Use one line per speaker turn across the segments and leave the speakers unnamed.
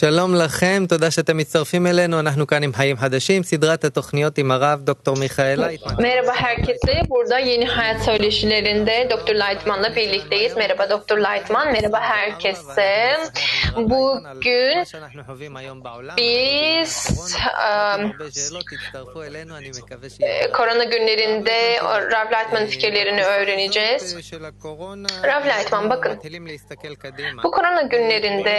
שלום לכם, תודה שאתם מצטרפים אלינו, אנחנו כאן עם חיים חדשים, סדרת התוכניות עם הרב דוקטור מיכאל לייטמן.
Merhaba herkese. Burada yeni hayat söyleşilerinde Dr. Lightman'la birlikteyiz. Merhaba Dr. Lightman. Merhaba herkese. Bugün
שאנחנו חווים היום בעולם.
biz
הקורונה,
um,
הרבה שאלות, תצטרפו אלינו, אני מקווה
e,
שיהיה...
korona günlerinde Rav Lightman'ın fikirlerini öğreneceğiz.
של הקורונה,
הרב לייטמן, bakın.
מתחילים להסתכל קדימה.
Bu korona günlerinde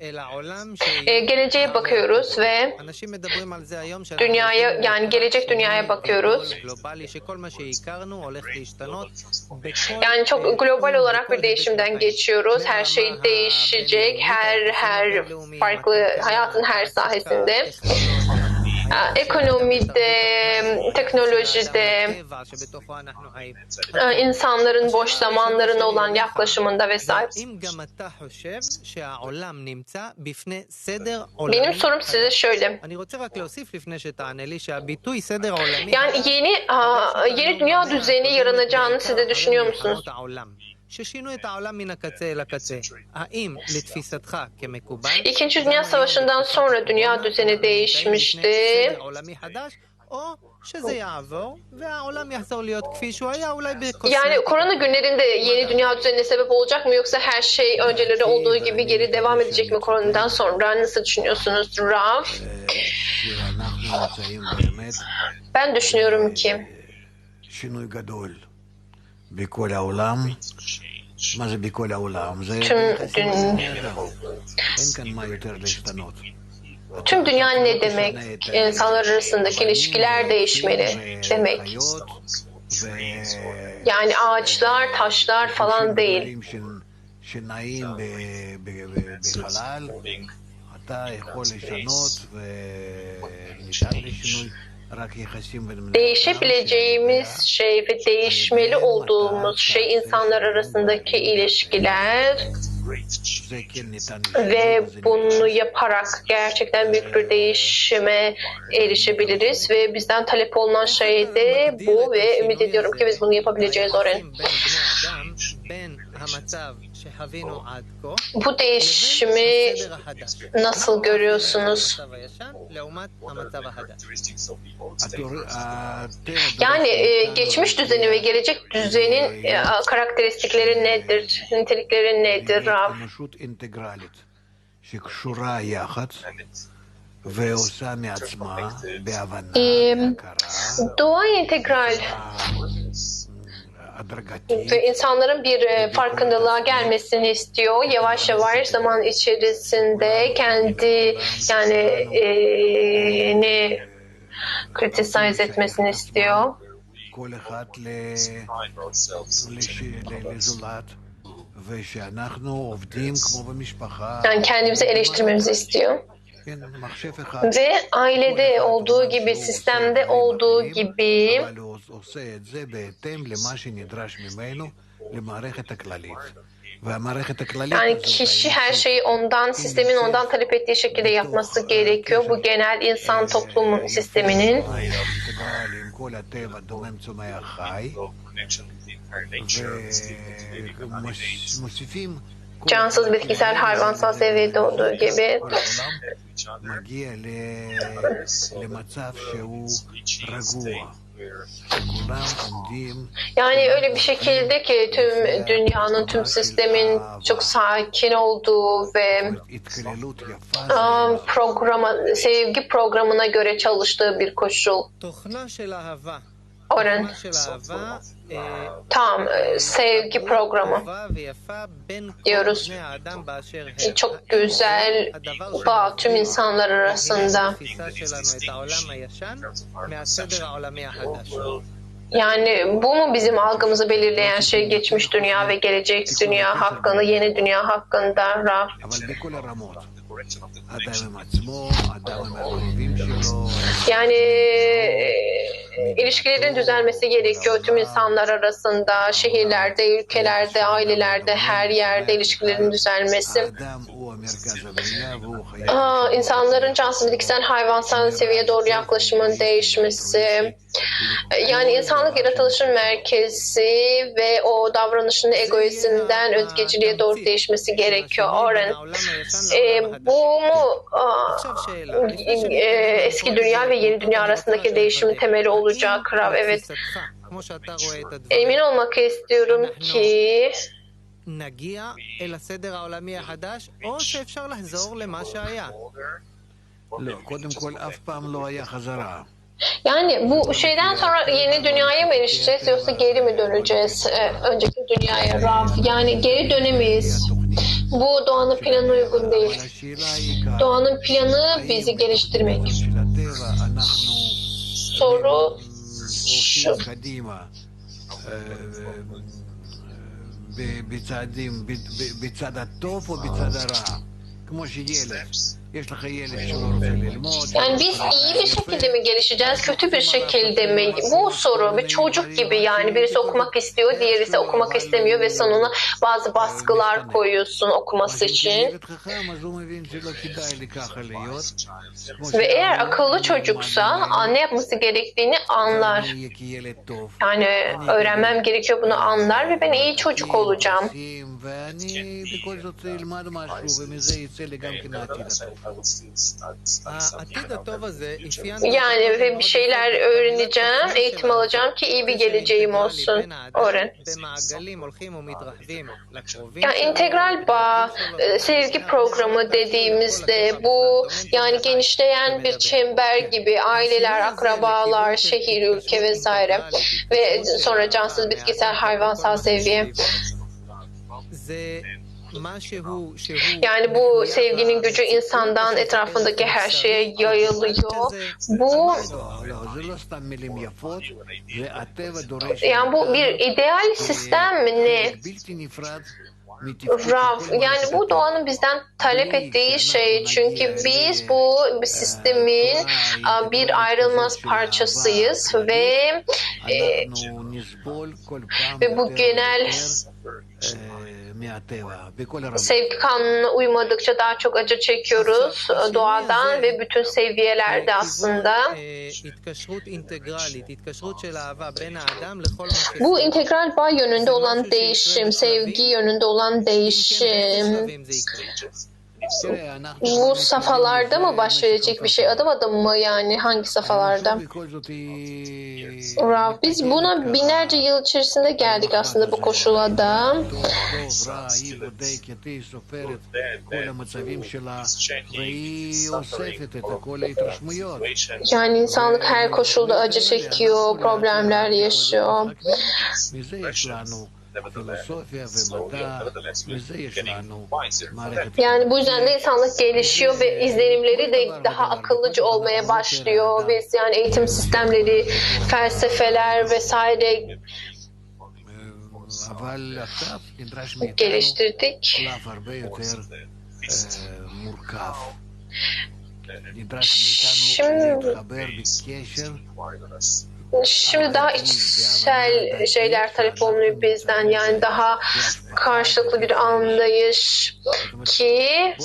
אל העולם
e, geleceğe bakıyoruz ve dünyaya yani gelecek dünyaya bakıyoruz. Yani çok global olarak bir değişimden geçiyoruz. Her şey değişecek. Her her farklı hayatın her sahesinde ekonomide, teknolojide, e, insanların boş zamanlarına olan yaklaşımında vesaire. Benim sorum size şöyle. Yani yeni yeni dünya düzeni yaranacağını siz de düşünüyor musunuz?
ששינו את העולם מן הקצה אל הקצה. האם לתפיסתך כמקובל?
İkinci Dünya Savaşı'ndan sonra dünya düzeni değişmişti.
סדר עולמי חדש, או שזה יעבור והעולם יחזור להיות כפי שהוא היה אולי בקוסמטיקה.
Yani korona günlerinde yeni dünya düzenine sebep olacak mı yoksa her şey önceleri olduğu gibi geri devam edecek mi koronadan sonra? Nasıl düşünüyorsunuz Rav?
שאנחנו נמצאים באמת
Ben düşünüyorum ki
Tüm
dün, tüm dünya ne demek? İnsanlar arasındaki ilişkiler değişmeli demek. Yani ağaçlar, taşlar falan değil. Değişebileceğimiz şey ve değişmeli olduğumuz şey insanlar arasındaki ilişkiler ve bunu yaparak gerçekten büyük bir değişime erişebiliriz ve bizden talep olunan şey de bu ve ümit ediyorum ki biz bunu yapabileceğiz Oren. Bu değişimi nasıl görüyorsunuz? Yani e, geçmiş düzeni ve gelecek düzenin e, karakteristikleri nedir? Nitelikleri nedir Rav?
E,
doğa integral insanların bir e, farkındalığa gelmesini istiyor. Yavaş yavaş zaman içerisinde kendi yani e, ne criticize etmesini istiyor. Yani kendimizi eleştirmemizi istiyor. Ve ailede olduğu gibi, sistemde olduğu gibi yani kişi her şeyi ondan, sistemin ondan talep ettiği şekilde yapması gerekiyor. Bu genel insan toplumun sisteminin cansız bitkisel hayvansal seviyede olduğu gibi. yani öyle bir şekilde ki tüm dünyanın, tüm sistemin çok sakin olduğu ve programa, sevgi programına göre çalıştığı bir koşul. Oren. Tam e, sevgi programı diyoruz.
E,
çok güzel bağ tüm insanlar arasında. Yani bu mu bizim algımızı belirleyen şey geçmiş dünya ve gelecek dünya hakkında, yeni dünya hakkında Rab? Yani e, ilişkilerin düzelmesi gerekiyor tüm insanlar arasında, şehirlerde, ülkelerde, ailelerde, her yerde ilişkilerin düzelmesi. Aa, insanların cansız hayvansal seviyeye doğru yaklaşımın değişmesi, e, yani insanlık yaratılışın merkezi ve o davranışın egoizmden özgeciliğe doğru değişmesi gerekiyor. Oren, e, bu mu aa, e, eski dünya ve yeni dünya arasındaki değişimin temeli olacak Rav? Evet. Emin olmak istiyorum ki
נגיע אל הסדר העולמי החדש, או שאפשר לחזור למה שהיה.
לא, קודם כל, אף פעם לא היה חזרה.
yani bu şeyden sonra yeni dünyaya mı erişeceğiz yoksa geri mi döneceğiz e, önceki dünyaya Rav? Yani geri dönemeyiz. Bu doğanın planı uygun değil.
אבל השאלה היא כאן,
Doğanın planı bizi geliştirmek.
של הטבע, אנחנו
Soru şu.
הולכים קדימה אה, ב- בצעדים, ב- ב- בצד הטוב או בצד הרע? כמו שילד,
Yani biz iyi bir şekilde mi gelişeceğiz, kötü bir şekilde mi? Bu soru bir çocuk gibi yani birisi okumak istiyor, diğeri ise okumak istemiyor ve sonuna bazı baskılar koyuyorsun okuması için. Ve eğer akıllı çocuksa anne yapması gerektiğini anlar. Yani öğrenmem gerekiyor bunu anlar ve ben iyi çocuk olacağım.
ואני בכל זאת אלמד משהו, ומזה יצא לי גם כן העתיד הטוב.
העתיד הטוב הזה אפיין...
Yani ve bir şeyler öğreneceğim, eğitim alacağım ki iyi bir geleceğim olsun. Oren.
במעגלים הולכים ומתרחבים לקרובים
Ya integral bağ, e, sevgi programı dediğimizde bu yani genişleyen bir çember gibi aileler, akrabalar, şehir, ülke vesaire ve sonra cansız bitkisel hayvansal seviye. Yani bu sevginin gücü insandan etrafındaki her şeye yayılıyor. Bu yani bu bir ideal sistem mi ne? Rav. Yani bu doğanın bizden talep ettiği şey. çünkü biz bu sistemin bir ayrılmaz parçasıyız ve e, ve bu genel sevgi kanununa uymadıkça daha çok acı çekiyoruz doğadan ve bütün seviyelerde aslında. Bu integral bağ yönünde olan değişim, sevgi yönünde olan
olan değişim
bu safhalarda mı başlayacak bir şey? Adım adım mı yani hangi safhalarda? Rav, biz buna binlerce yıl içerisinde geldik aslında bu koşula da. Yani insanlık her koşulda acı çekiyor, problemler yaşıyor
filozofya ve matematiğimizde yaşanan
yani bu yüzden de insanlık gelişiyor ve izlenimleri de daha akıllıca olmaya başlıyor ve yani eğitim sistemleri, felsefeler vesaire geliştirdik.
Şimdi
Şimdi daha içsel şeyler talep olmuyor bizden. Yani daha karşılıklı bir anlayış ki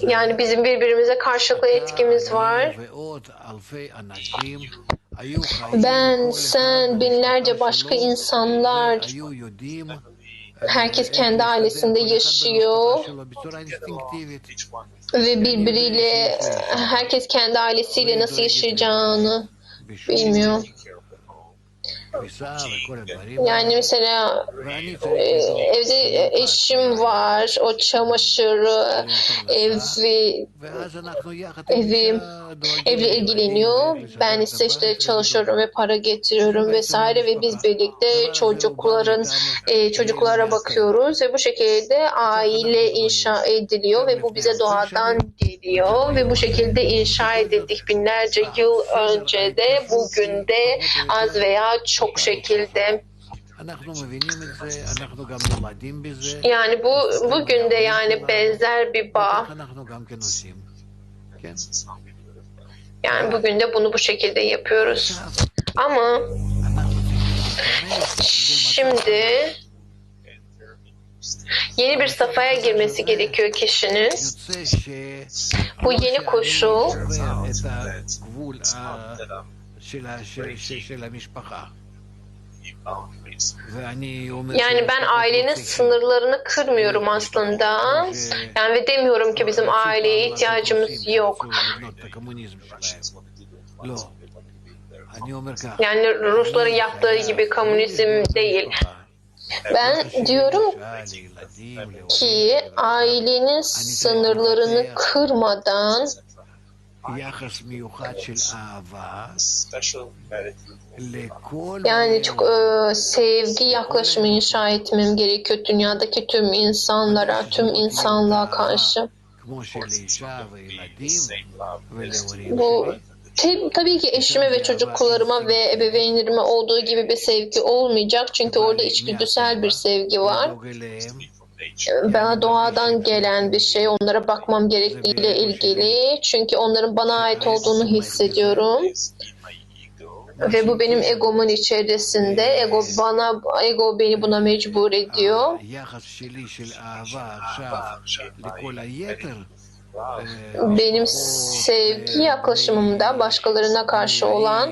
yani bizim birbirimize karşılıklı etkimiz var. Ben, sen, binlerce başka insanlar herkes kendi ailesinde yaşıyor ve birbiriyle herkes kendi ailesiyle nasıl yaşayacağını bilmiyor. Yani mesela e, evde eşim var, o çamaşırı, evi, evi, evle ilgileniyor. Ben ise işte çalışıyorum ve para getiriyorum vesaire ve biz birlikte çocukların e, çocuklara bakıyoruz ve bu şekilde aile inşa ediliyor ve bu bize doğadan geliyor ve bu şekilde inşa edildik binlerce yıl önce de bugün de az veya çok
çok şekilde.
Yani bu bugün de yani benzer bir bağ. Yani bugün de bunu bu şekilde yapıyoruz. Ama şimdi yeni bir safhaya girmesi gerekiyor kişinin. Bu yeni koşul yani ben ailenin sınırlarını kırmıyorum aslında. Yani ve demiyorum ki bizim aileye ihtiyacımız yok. Yani Rusların yaptığı gibi komünizm değil. Ben diyorum ki ailenin sınırlarını kırmadan
יחס מיוחד של אהבה לכל
yani çok e, sevgi yaklaşımı inşa etmem gerekiyor dünyadaki tüm insanlara, tüm insanlığa karşı.
כמו שלאישה וילדים ולהורים
Bu
שלי.
te- tabii ki eşime ve çocuklarıma ve ebeveynlerime olduğu gibi bir sevgi olmayacak. Çünkü orada içgüdüsel bir sevgi var.
Ee,
bana doğadan gelen bir şey, onlara bakmam gerektiğiyle ilgili. Çünkü onların bana ait olduğunu hissediyorum. Ve bu benim egomun içerisinde. Ego bana ego beni buna mecbur ediyor benim sevgi yaklaşımımda başkalarına karşı olan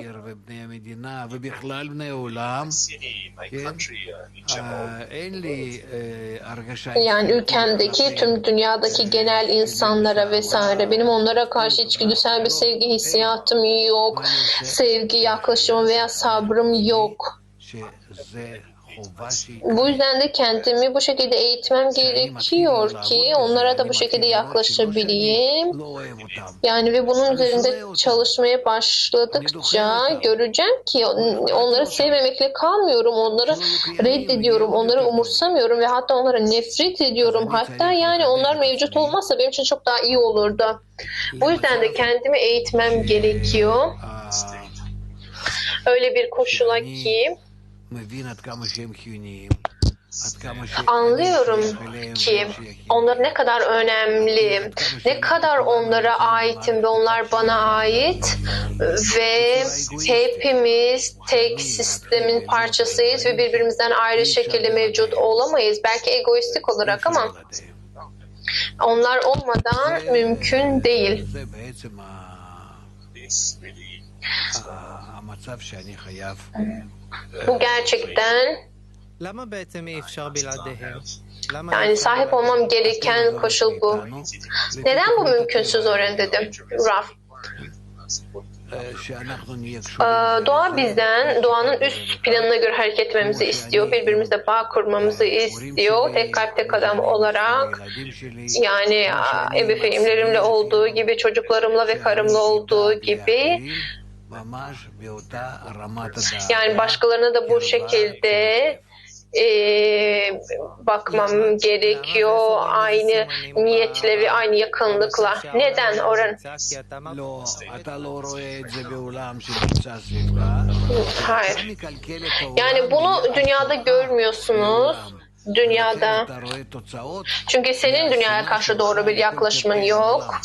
yani ülkemdeki tüm dünyadaki genel insanlara vesaire benim onlara karşı içgüdüsel bir sevgi hissiyatım yok sevgi yaklaşımı veya sabrım yok. Bu yüzden de kendimi bu şekilde eğitmem gerekiyor ki onlara da bu şekilde yaklaşabileyim. Yani ve bunun üzerinde çalışmaya başladıkça göreceğim ki onları sevmemekle kalmıyorum. Onları reddediyorum, onları umursamıyorum ve hatta onlara nefret ediyorum. Hatta yani onlar mevcut olmazsa benim için çok daha iyi olurdu. Bu yüzden de kendimi eğitmem gerekiyor. Öyle bir koşula ki Anlıyorum ki onlar ne kadar önemli, ne kadar onlara aitim ve onlar bana ait ve hepimiz tek sistemin parçasıyız ve birbirimizden ayrı şekilde mevcut olamayız. Belki egoistik olarak ama onlar olmadan mümkün değil. Bu gerçekten yani sahip olmam gereken koşul bu. Neden bu mümkünsüz öğren dedim. Raf. Ee, doğa bizden doğanın üst planına göre hareket etmemizi istiyor. Birbirimizle bağ kurmamızı istiyor. Tek kalp tek adam olarak yani e, ebefeynlerimle olduğu gibi çocuklarımla ve karımla olduğu gibi yani başkalarına da bu şekilde e, bakmam gerekiyor. Aynı niyetle ve aynı yakınlıkla. Neden? oran? Hayır. Yani bunu dünyada görmüyorsunuz dünyada. Çünkü senin dünyaya karşı doğru bir yaklaşımın yok.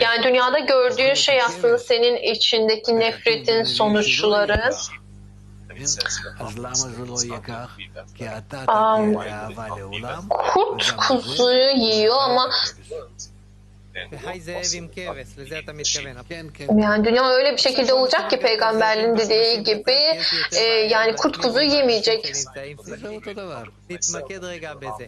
Yani dünyada gördüğün şey aslında senin içindeki nefretin sonuçları. Kurt kuzuyu yiyor ama yani dünya öyle bir şekilde olacak ki peygamberin dediği gibi e, yani kurt kuzuyu yemeyecek.
שנמצאים
זה
סביבי.
אותו דבר.
נתמקד רגע בזה.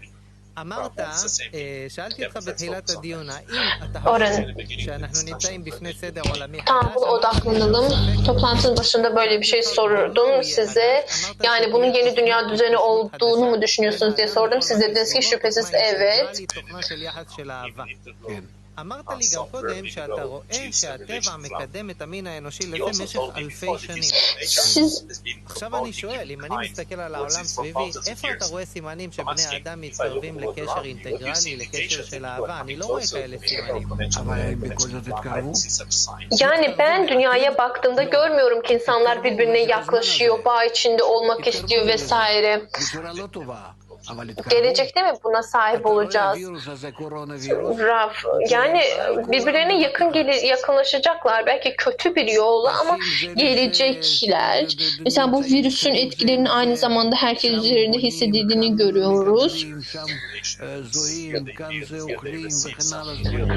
אמרת, אה, שאלתי אותך בתחילת הדיון, האם אתה
אורן.
חושב שאנחנו נמצאים בפני סדר עולמי
Tamam buna odaklanalım. Toplantının başında böyle bir şey sordum size. Yani bunun yeni dünya düzeni olduğunu mu düşünüyorsunuz diye sordum. Siz dediniz ki şüphesiz evet.
אמרת לי גם קודם שאתה רואה שהטבע מקדם את המין האנושי לזה במשך אלפי שנים. עכשיו אני שואל, אם אני מסתכל על העולם סביבי, איפה אתה רואה סימנים שבני האדם מתקרבים לקשר אינטגרלי, לקשר של אהבה? אני לא רואה כאלה סימנים.
אבל הם בכל זאת התקרבו.
yani ben dünyaya baktığımda görmüyorum ki insanlar birbirine yaklaşıyor, bağ içinde olmak istiyor vesaire. gelecekte mi buna sahip olacağız? Raf, yani birbirlerine yakın gel- yakınlaşacaklar. Belki kötü bir yolla ama gelecekler. Mesela bu virüsün etkilerinin aynı zamanda herkes üzerinde hissedildiğini görüyoruz.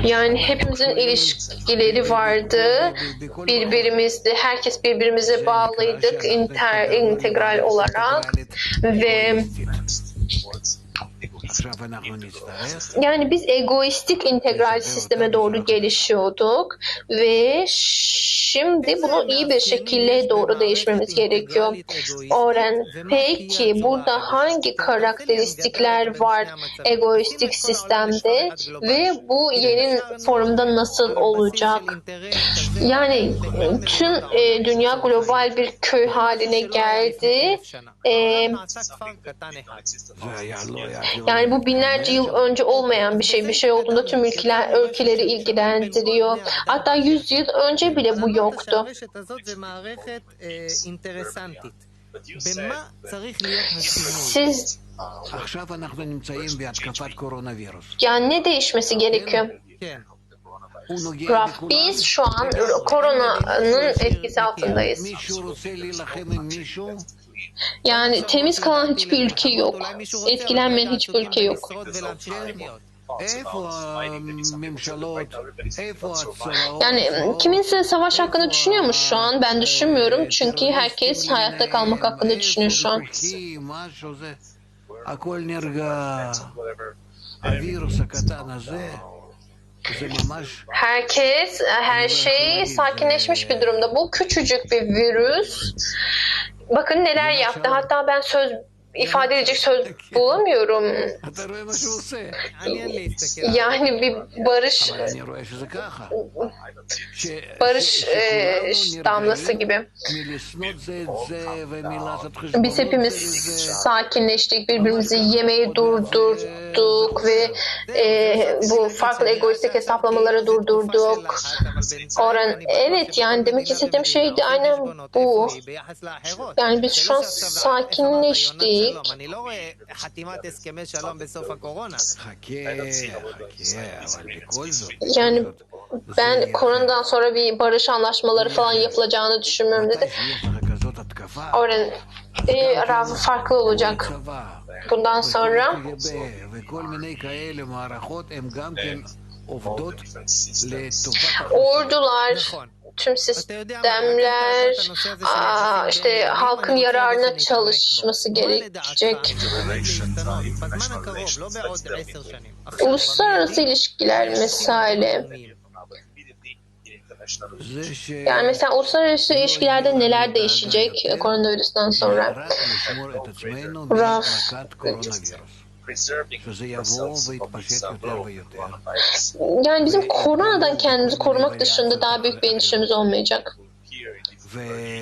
Yani hepimizin ilişkileri vardı. Birbirimizde, herkes birbirimize bağlıydık inter, integral olarak ve yani biz egoistik integral sisteme doğru gelişiyorduk ve şimdi bunu iyi bir şekilde doğru değişmemiz gerekiyor. Oren, peki burada hangi karakteristikler var egoistik sistemde ve bu yeni formda nasıl olacak? Yani tüm e, dünya global bir köy haline geldi. E,
זה
bu binlerce yıl önce olmayan bir şey. Bir şey olduğunda tüm ülkeler, ülkeleri ilgilendiriyor. Hatta 100 yıl önce bile bu yoktu. Siz yani ne değişmesi gerekiyor?
Graf,
biz şu an koronanın etkisi altındayız. Yani temiz kalan hiçbir ülke yok. Etkilenmeyen hiçbir ülke yok. Yani kiminse savaş hakkında düşünüyor düşünüyormuş şu an. Ben düşünmüyorum. Çünkü herkes hayatta kalmak hakkında düşünüyor şu an. Herkes, her şey sakinleşmiş bir durumda. Bu küçücük bir virüs Bakın neler yaptı. Hatta ben söz ifade edecek söz bulamıyorum. Yani bir barış barış e, damlası gibi. Biz hepimiz sakinleştik, birbirimizi yemeği durdurduk ve e, bu farklı egoistik hesaplamaları durdurduk. Oran, evet yani demek istediğim şey de aynen bu. Yani biz şu an sakinleştik
אני לא רואה חתימת הסכמי שלום בסוף הקורונה.
חכה, חכה, אבל בכל זאת.
Yani
זאת-
ben
זה-
koronadan sonra bir barış anlaşmaları falan yapılacağını düşünmüyorum
מתי
dedi.
שיש לך כזאת התקפה,
Oran, e, Rav farklı olacak.
צבא,
Bundan sonra Ordular, tüm sistemler işte halkın yararına çalışması gerekecek. Uluslararası ilişkiler
mesale.
Yani mesela uluslararası ilişkilerde neler değişecek koronavirüsten sonra?
Raf,
yani bizim koronadan kendimizi korumak dışında daha büyük bir endişemiz olmayacak.
Ve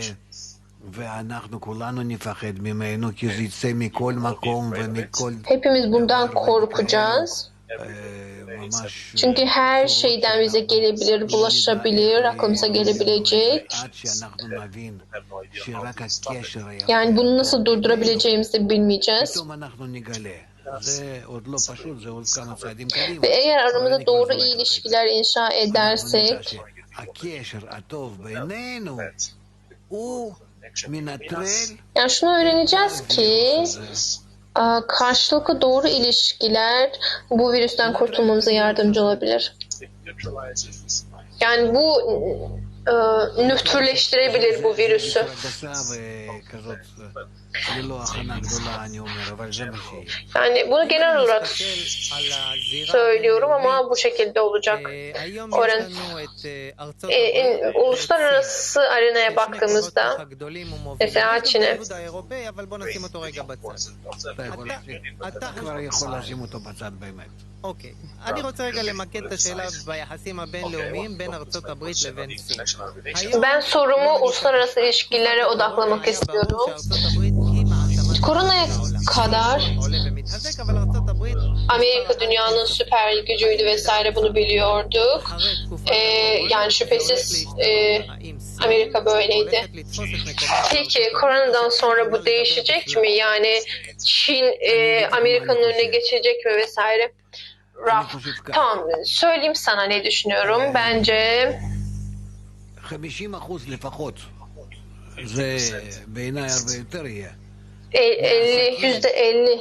Hepimiz bundan korkacağız. Çünkü her şeyden bize gelebilir, bulaşabilir, aklımıza gelebilecek. Yani bunu nasıl durdurabileceğimizi bilmeyeceğiz. Ve eğer aramızda doğru
iyi
ilişkiler inşa edersek yani şunu öğreneceğiz ki karşılıklı doğru ilişkiler bu virüsten kurtulmamıza yardımcı olabilir. Yani bu nötrleştirebilir bu virüsü.
גסה וכזאת ללא הכנה גדולה אני אומר, אבל זה מה שיהיה.
Yani bunu genel olarak söylüyorum ama bu şekilde olacak.
היום
אורן,
יש לנו את אה, ארצות
E, e,
הברית,
uluslararası arenaya
שני
baktığımızda
הכוחות הגדולים ומובילים.
mesela
יש גם
Çin'e.
האיחוד האירופאי, אבל בוא נשים אותו רגע בצד.
אתה יכול
אתה-
להשים-
אתה
אתה כבר
חושב-
יכול לשים אותו בצד באמת.
אוקיי. אני רוצה רגע למקד את השאלה ביחסים הבינלאומיים בין ארצות הברית לבין סין. היום-
ben sorumu uluslararası ilişkilere odaklamak
היה ברור
istiyorum. Koronaya kadar
עולה ומתחזק, אבל ארצות הברית,
Amerika dünyanın süper gücüydü vesaire bunu biliyorduk.
אחרי תקופת
Ee,
הקורונה,
yani şüphesiz
זה הולך
e,
להשתנות. האם
Amerika böyleydi. Peki koronadan sonra bu değişecek mi? Yani Çin e, Amerika'nın önüne geçecek mi vesaire? Raf, tamam söyleyeyim sana ne düşünüyorum. Bence
50 אחוז לפחות. זה בעיניי הרבה יותר יהיה.
E, 50, yüzde 50.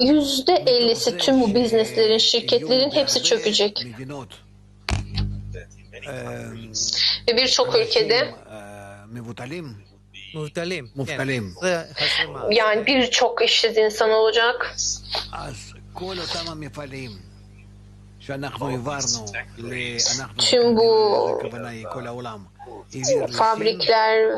Yüzde 50'si tüm bu bizneslerin, şirketlerin hepsi çökecek. Ve birçok ülkede Yani birçok işsiz insan olacak.
Tüm bu
fabrikler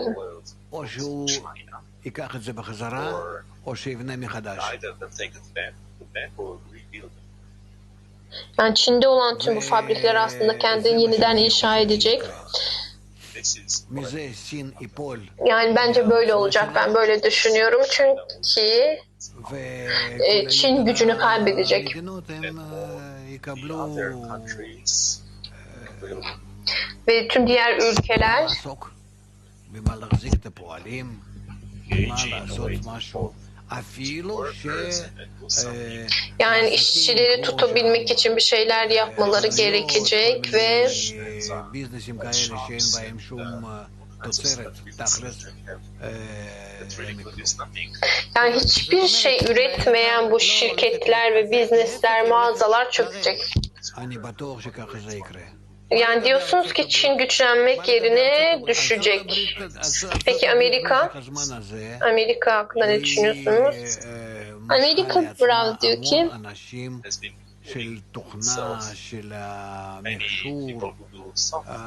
yani Çin'de olan tüm bu fabrikler aslında kendini yeniden inşa edecek. Yani bence böyle olacak. Ben böyle düşünüyorum. Çünkü e, Çin gücünü kaybedecek. Ve tüm diğer ülkeler yani işçileri tutabilmek için bir şeyler yapmaları gerekecek ve yani hiçbir şey üretmeyen bu şirketler ve biznesler, mağazalar çökecek.
אני בטוח שככה זה יקרה.
Yani diyorsunuz ki Çin güçlenmek yerine düşecek. Peki Amerika?
הזמן הזה,
Amerika hakkında ne düşünüyorsunuz?
אמריקה
בראו דיו, כן?
אנשים של תוכנה, של המכשור.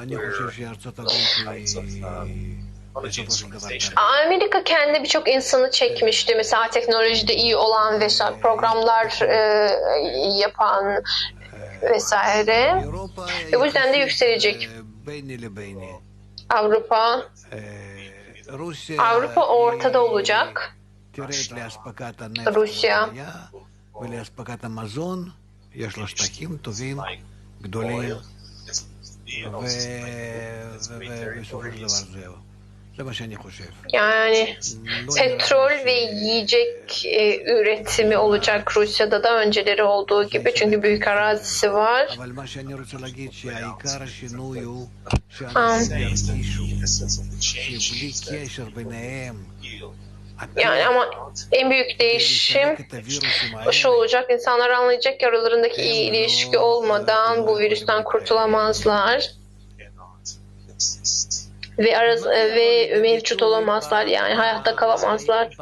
אני חושב שארצות הברית היא בסופו של דבר תעלה.
Amerika kendi birçok insanı çekmişti. Mesela teknolojide iyi olan vesaire programlar e, yapan vesaire.
אירופה
Ve bu yüzden de
יחסית,
yükselecek.
אה, ביני לביני.
Avrupa
אה, רוסיה
Avrupa ortada
היא
olacak.
תרד לאספקת הנפט
רוסיה.
והבנייה, ולאספקת המזון יש לה שטחים טובים, גדולים, ו- ו- ובסופו של דבר זהו.
Yani petrol ve yiyecek e, üretimi olacak Rusya'da da önceleri olduğu gibi. Çünkü büyük arazisi var.
Um,
yani ama en büyük değişim şu olacak. İnsanlar anlayacak ki aralarındaki iyi ilişki olmadan bu virüsten kurtulamazlar ve araz ve mevcut olamazlar yani hayatta kalamazlar.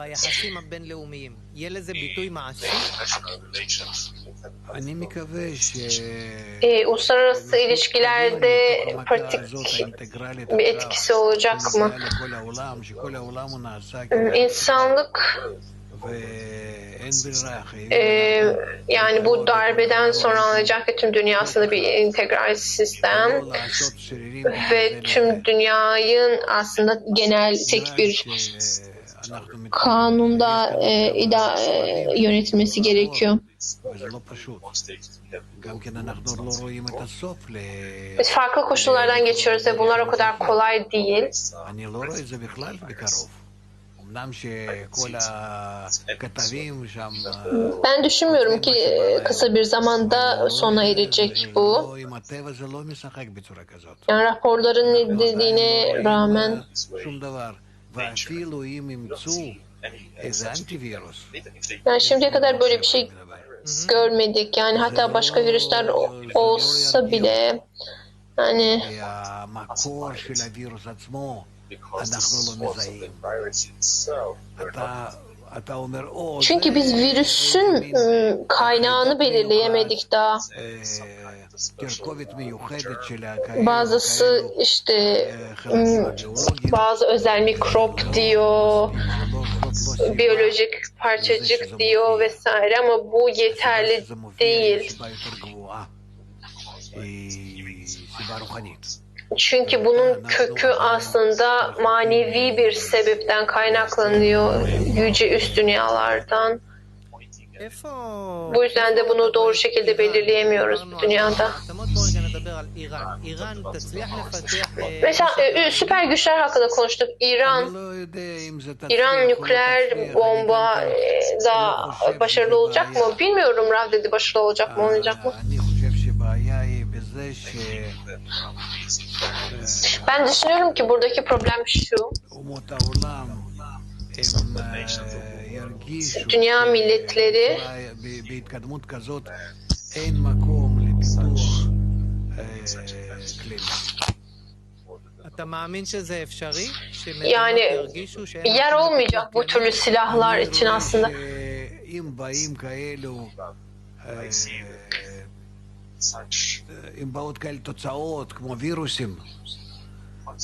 E, uluslararası ilişkilerde pratik bir etkisi olacak mı? İnsanlık ee, yani bu darbeden sonra alacak tüm dünyasında bir integral sistem ve tüm dünyanın aslında genel tek bir kanunda e, ida, e, yönetilmesi gerekiyor. Biz farklı koşullardan geçiyoruz ve bunlar o kadar kolay değil. Ben düşünmüyorum ki e, kısa bir zamanda sona erecek bu. Yani raporların ne dediğine rağmen yani şimdiye kadar böyle bir şey görmedik. Yani hatta başka virüsler olsa bile yani çünkü biz virüsün kaynağını belirleyemedik daha. Bazısı işte bazı özel mikrop diyor, biyolojik parçacık diyor vesaire ama bu yeterli değil. Çünkü bunun kökü aslında manevi bir sebepten kaynaklanıyor yüce üst dünyalardan. Bu yüzden de bunu doğru şekilde belirleyemiyoruz bu dünyada. Mesela süper güçler hakkında konuştuk. İran, İran nükleer bomba da başarılı olacak mı? Bilmiyorum Rav dedi başarılı olacak mı olmayacak mı? Ben düşünüyorum ki buradaki problem şu. Dünya milletleri yani yer olmayacak bu türlü silahlar için aslında.
Ee, שאם באים כאלו, אה, אם באות כאלה תוצאות כמו וירוסים,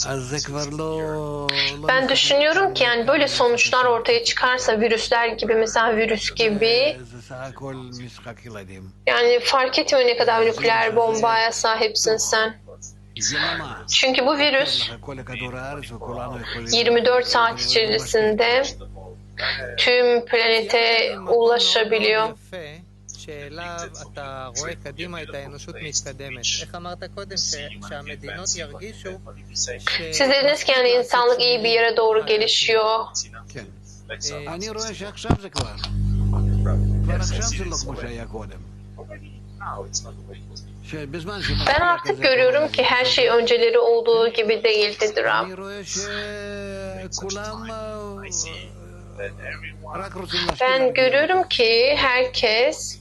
אז זה כבר לא... לא
Ben
משחק
düşünüyorum ki yani böyle
משחק
sonuçlar
משחק.
ortaya çıkarsa virüsler gibi mesela virüs gibi
זה סך הכל משחק ילדים.
yani fark etmiyor ne kadar nükleer bombaya sahipsin sen.
זה ממש.
Çünkü bu virüs
כל לכדור הארץ וכולנו יכולים...
24 saat içerisinde tüm planete
מקום מאוד
ulaşabiliyor.
מאוד יפה, שאליו אתה רואה קדימה את האנושות מתקדמת. איך אמרת קודם? ש- שהמדינות ירגישו ש...
Siz dediniz ki yani insanlık iyi bir yere doğru gelişiyor.
כן.
אה,
אני רואה שעכשיו זה כבר. כבר עכשיו זה לא כמו שהיה קודם. שבזמן
Ben
שמגיע
artık
כזה
görüyorum ki
קורה,
her şey önceleri olduğu gibi değil dedi Rab.
אני רואה שכולם אה, רק רוצים להשקיע.
Ben görüyorum ki herkes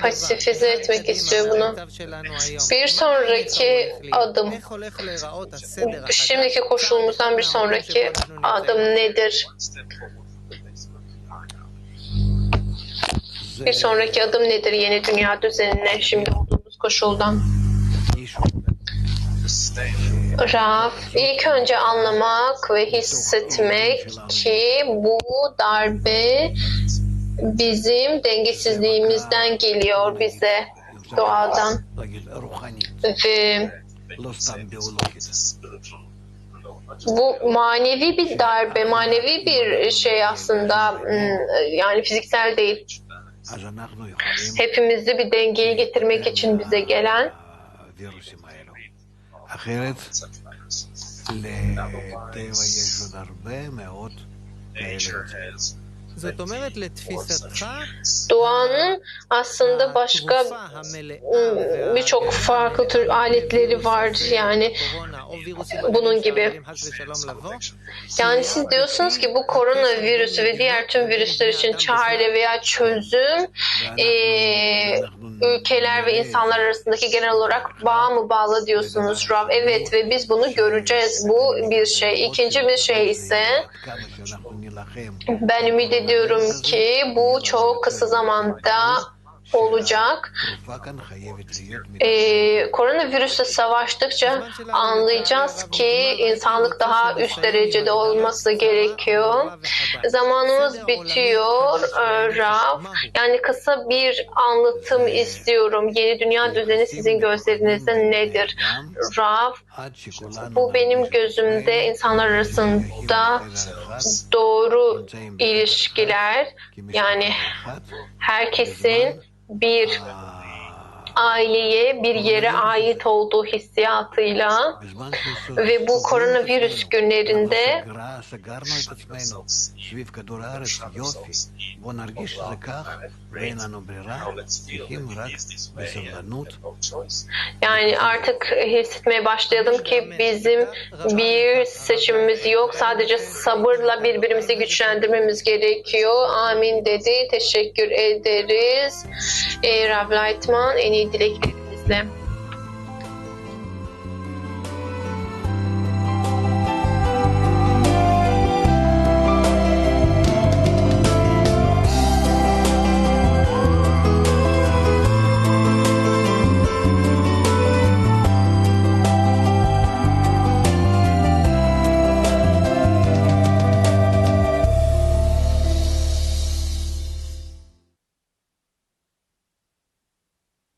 pasifize
etmek istiyor bunu. Bir sonraki adım, şimdiki koşulumuzdan bir sonraki adım nedir? Bir sonraki adım nedir yeni dünya düzenine? Şimdi olduğumuz koşuldan? Raf, ilk önce anlamak ve hissetmek ki bu darbe bizim dengesizliğimizden geliyor bize doğadan ve bu manevi bir darbe, manevi bir şey aslında hmm, yani fiziksel değil. Hepimizi bir dengeye getirmek için bize gelen Duanın aslında başka birçok farklı tür aletleri var yani bunun gibi. Yani siz diyorsunuz ki bu koronavirüsü ve diğer tüm virüsler için çare veya çözüm e, ülkeler ve insanlar arasındaki genel olarak bağ mı bağlı diyorsunuz Rab? Evet ve biz bunu göreceğiz. Bu bir şey. İkinci bir şey ise ben ümit ediyorum ki bu çok kısa zamanda olacak. Ee, koronavirüsle savaştıkça anlayacağız ki insanlık daha üst derecede olması gerekiyor. Zamanımız bitiyor ee, Rab. Yani kısa bir anlatım istiyorum. Yeni dünya düzeni sizin gözlerinizde nedir?
Rab,
bu benim gözümde insanlar arasında doğru ilişkiler yani herkesin bir aileye, bir yere ait olduğu hissiyatıyla ve bu koronavirüs günlerinde yani artık hissetmeye başladım ki bizim bir seçimimiz yok. Sadece sabırla birbirimizi güçlendirmemiz gerekiyor. Amin dedi. Teşekkür ederiz. Ee, Rabbi Lightman en iyi entre eles, né?